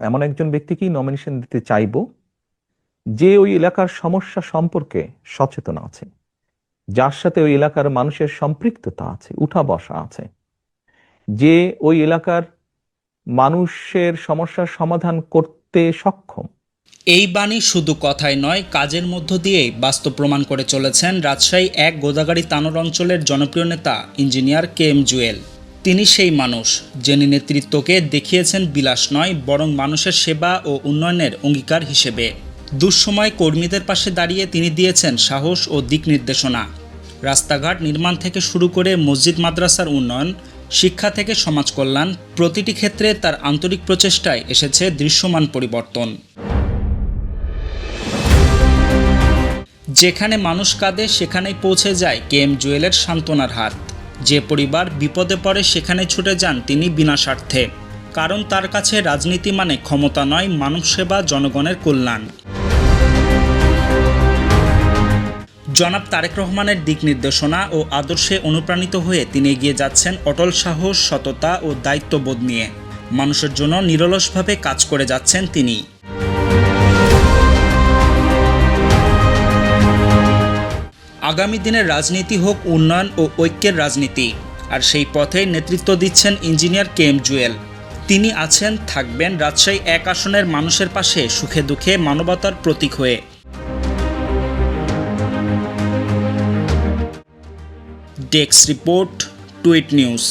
এমন একজন ব্যক্তিকেই নমিনেশন দিতে চাইব, যে ওই এলাকার সমস্যা সম্পর্কে সচেতন আছে, যার সাথে ওই এলাকার মানুষের সম্পৃক্ততা আছে, উঠা বসা আছে, যে ওই এলাকার মানুষের সমস্যার সমাধান করতে সক্ষম। এই বাণী শুধু কথায় নয়, কাজের মধ্য দিয়েই বাস্তব প্রমাণ করে চলেছেন রাজশাহী এক গোদাগাড়ি তানোর অঞ্চলের জনপ্রিয় নেতা, ইঞ্জিনিয়ার কে এম জুয়েল। তিনি সেই মানুষ, যিনি নেতৃত্বকে দেখিয়েছেন বিলাস নয়, বরং মানুষের সেবা ও উন্নয়নের অঙ্গীকার হিসেবে। দুঃসময় কর্মীদের পাশে দাঁড়িয়ে তিনি দিয়েছেন সাহস ও দিক নির্দেশনা। রাস্তাঘাট নির্মাণ থেকে শুরু করে মসজিদ, মাদ্রাসার উন্নয়ন, শিক্ষা থেকে সমাজ কল্যাণ প্রতিটি ক্ষেত্রে তার আন্তরিক প্রচেষ্টায় এসেছে দৃশ্যমান পরিবর্তন। যেখানে মানুষ কাঁদে, সেখানেই পৌঁছে যায় কে এম জুয়েলের সান্ত্বনার হাত। যে পরিবার বিপদে পড়ে সেখানে ছুটে যান তিনি বিনা স্বার্থে। কারণ তার কাছে রাজনীতি মানে ক্ষমতা নয়, মানব সেবা জনগণের কল্যাণ। জনাব তারেক রহমানের দিক নির্দেশনা ও আদর্শে অনুপ্রাণিত হয়ে তিনি এগিয়ে যাচ্ছেন অটল সাহস সততা ও দায়িত্ববোধ নিয়ে। মানুষের জন্য নিরলসভাবে কাজ করে যাচ্ছেন তিনি। আগামী দিনের রাজনীতি হোক উন্নয়ন ও ঐক্যের রাজনীতি। আর সেই পথে নেতৃত্ব দিচ্ছেন ইঞ্জিনিয়ার কে এম জুয়েল। তিনি আছেন, থাকবেন রাজশাহী এক আসনের মানুষের পাশে সুখে দুঃখে মানবতার প্রতীক হয়ে। ডেক্স রিপোর্ট, টুইট নিউজ।